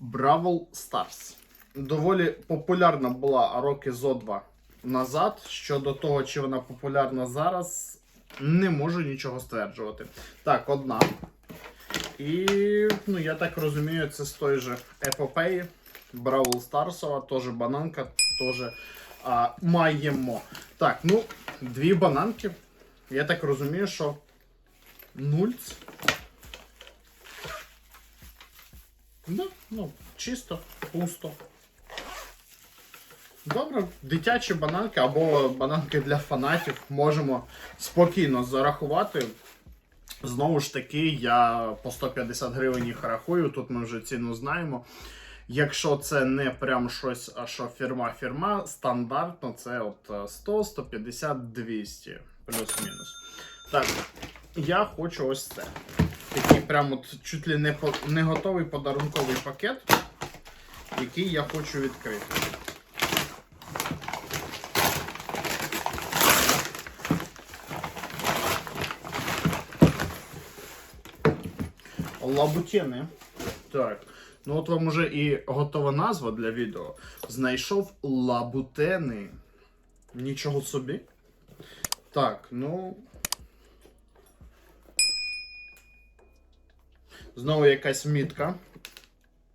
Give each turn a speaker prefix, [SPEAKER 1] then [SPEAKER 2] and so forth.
[SPEAKER 1] Бравл Stars. Доволі популярна була роки зо два назад. Щодо того, чи вона популярна зараз, не можу нічого стверджувати. Так, одна. І, ну, я так розумію, це з той же епопеї. Бравл Старсова, теж бананка, теж а, маємо. Так, ну, дві бананки. Я так розумію, що нульц. Да, ну, чисто, пусто. Добре, дитячі бананки або бананки для фанатів можемо спокійно зарахувати. Знову ж таки, я по 150 гривень їх рахую, тут ми вже ціну знаємо. Якщо це не прям щось, а що фірма-фірма, стандартно це от 100, 150, 200, плюс-мінус. Так, я хочу ось це. Такий прям от чуть ли не, по- не готовий подарунковий пакет, який я хочу відкрити. Лабутіни. Так. Ну от вам уже і готова назва для відео. Знайшов лабутени. Нічого собі. Так, ну. Знову якась мітка.